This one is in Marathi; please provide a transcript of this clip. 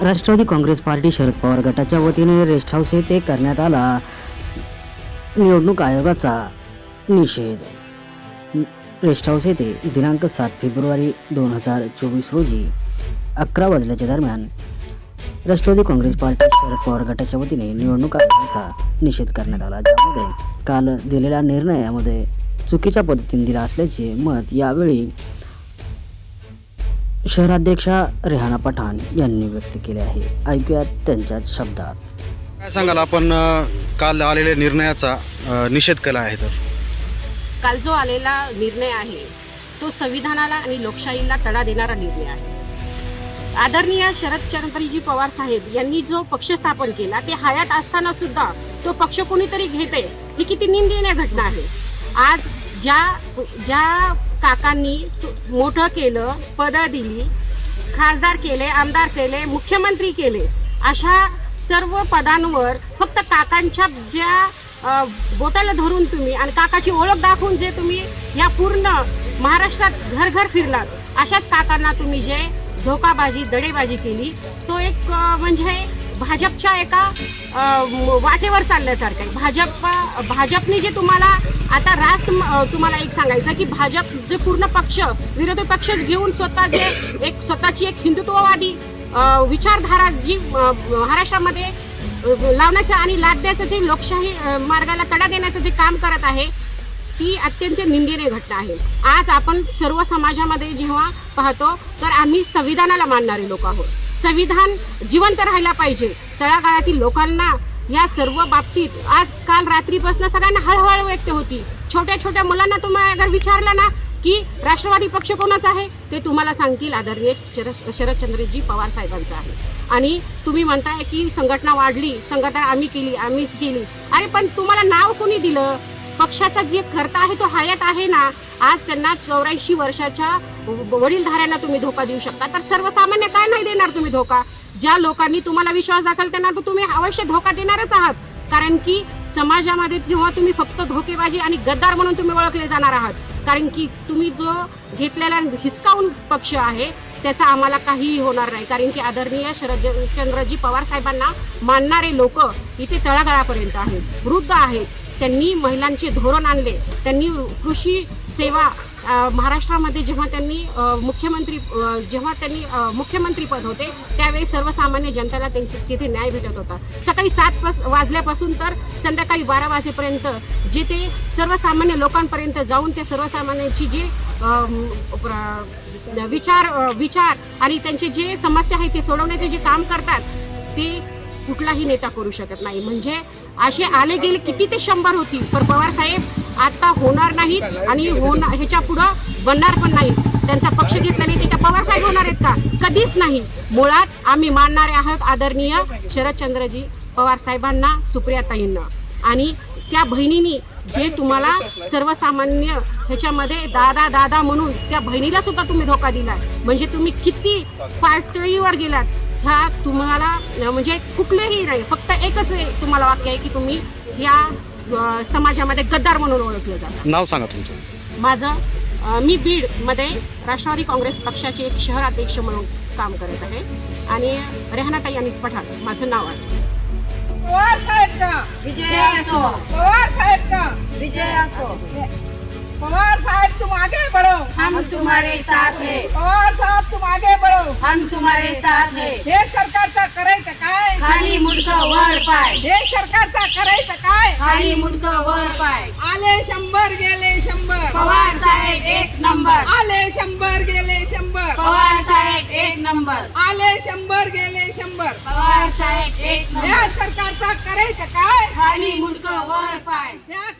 राष्ट्रवादी काँग्रेस पार्टी शरद पवार गटाच्या वतीने रेस्ट हाऊस येथे करण्यात आला. निवडणूक आयोगाचा निषेध. रेस्ट हाऊस येथे दिनांक सात फेब्रुवारी दोन हजार चोवीस रोजी अकरा वाजल्याच्या दरम्यान राष्ट्रवादी काँग्रेस पार्टी शरद पवार गटाच्या वतीने निवडणूक आयोगाचा निषेध करण्यात आला. ज्यामध्ये काल दिलेल्या निर्णयामध्ये चुकीच्या पद्धतीने दिला असल्याचे मत यावेळी शहराध्यक्षा रेहाना पठाण यांनी व्यक्त केले आहे. ऐकूयात त्यांच्याच शब्दात. काय सांगाल आपण अ, काल आलेल्या निर्णयाचा अ, निषेध केला आहे तर? काल जो आलेला निर्णय आहे तो संविधानाला आणि लोकशाहीला तडा देणारा निर्णय आहे. आदरणीय शरदचंद्रजी पवार साहेब यांनी जो पक्ष स्थापन केला ते हयात असताना सुद्धा तो पक्ष कोणीतरी घेते ही किती निंदनीय घटना आहे. आज ज्या ज्या काकांनी तु- मोठं केलं पदं दिली खासदार केले आमदार केले मुख्यमंत्री केले. अशा सर्व पदांवर फक्त काकांच्या ज्या बोटाला धरून तुम्ही आणि काकाची ओळख दाखवून जे तुम्ही या पूर्ण महाराष्ट्रात घर घर फिरलात अशाच काकांना तुम्ही जे धोकाबाजी दडेबाजी केली तो एक म्हणजे भाजपच्या एका वाटेवर चालल्यासारखं आहे भाजप भाजपने जे तुम्हाला आता रास्त तुम्हाला एक सांगायचं की भाजप जे पूर्ण पक्ष विरोधी पक्ष घेऊन स्वतः जे एक स्वतःची एक हिंदुत्ववादी विचारधारा जी महाराष्ट्रामध्ये लावण्याचं आणि लाद द्यायचं जे लोकशाही मार्गाला तडा देण्याचं जे काम करत आहे ती अत्यंत निंदनीय घटना आहे. आज आपण सर्व समाजामध्ये जेव्हा पाहतो तर आम्ही संविधानाला मानणारे लोक आहोत. संविधान जिवंत राहायला पाहिजे. तळागाळातील लोकांना या सर्व बाबतीत आज काल रात्रीपासून सगळ्यांना हळहळ व्यक्त होती. छोट्या छोट्या मुलांना तुम्हाला अगर विचारलं ना की राष्ट्रवादी पक्ष कोणाचा आहे ते तुम्हाला सांगतील आदरणीय शरदचंद्रजी पवार साहेबांचा आहे. आणि तुम्ही म्हणताय की संघटना वाढली संघटना आम्ही केली आम्ही केली. अरे पण तुम्हाला नाव कोणी दिलं? पक्षाचा जे खर्ता आहे तो हयात आहे ना आज त्यांना चौऱ्याऐंशी वर्षाच्या वडीलधाऱ्यांना तुम्ही धोका देऊ शकता. तर सर्वसामान्य काय नाही देणार तुम्ही धोका? ज्या लोकांनी तुम्हाला विश्वास दाखल त्यांना तर तुम्ही अवश्य धोका देणारच आहात. कारण की समाजामध्ये जेव्हा तुम्ही फक्त धोकेबाजी आणि गद्दार म्हणून तुम्ही ओळखले जाणार आहात कारण की तुम्ही जो घेतलेला हिसकावून पक्ष आहे त्याचा आम्हाला काहीही होणार नाही. कारण की आदरणीय शरदचंद्रजी पवार साहेबांना मानणारे लोक इथे तळागाळापर्यंत आहेत वृद्ध आहेत. त्यांनी महिलांचे धोरण आणले. त्यांनी कृषी सेवा महाराष्ट्रामध्ये जेव्हा त्यांनी मुख्यमंत्री जेव्हा त्यांनी मुख्यमंत्रीपद होते त्यावेळी सर्वसामान्य जनतेला त्यांची तिथे न्याय भेटत होता. सकाळी सात पास वाजल्यापासून तर संध्याकाळी बारा वाजेपर्यंत जे ते सर्वसामान्य लोकांपर्यंत जाऊन त्या सर्वसामान्यांची जे प्र- विचार विचार आणि त्यांचे जे समस्या आहे ते सोडवण्याचे जे काम करतात ते कुठलाही नेता करू शकत नाही. म्हणजे असे आले गेले किती ते शंभर होतील पण पवार साहेब आता होणार नाहीत आणि होणार ह्याच्या पुढं बनणार पण नाही त्यांचा पक्ष घेतला नाही ते पवार साहेब होणार आहेत का? कधीच नाही. मुळात आम्ही मानणारे आहोत आदरणीय शरदचंद्रजी पवार साहेबांना सुप्रियाताईंना. आणि त्या बहिणीनी जे तुम्हाला सर्वसामान्य ह्याच्यामध्ये दादा दादा म्हणून त्या बहिणीला सुद्धा तुम्ही धोका दिला म्हणजे तुम्ही किती पातळीवर गेलात. ह्या तुम्हाला म्हणजे कुठलेही नाही फक्त एकच आहे तुम्हाला वाक्य आहे की तुम्ही या समाजामध्ये गद्दार म्हणून ओळखले जातात नाव सांगा तुमचं. माझं मी बीडमध्ये राष्ट्रवादी काँग्रेस पक्षाचे एक शहर अध्यक्ष म्हणून काम करत आहे. आणि रेहनाताई अनिस पठाण माझं नाव आहे. पवार साहेब का विजय असो. पवार साहेब का विजय असो. पवार साहेब तुम आगे बढ़ो। हम तुम्हारे साथ है। पवार साहेब तुम आगे बढ़ो। हम तुम्हारे साथ है। हे सरकारचा करायचं काय? खाली मुडकं वर पाय हे सरकारचा करायचं काय? खाली मुडकं वर पाय आले शंभर गेले शंभर। पवार साहेब एक नंबर। आले शंभर गेले शंभर। पवार साहेब एक नंबर। आले शंभर गेले शंभर। पवार साहेब एक या नंबर। सरकारचा करायचं काय? खाली मुडकं वर पाय या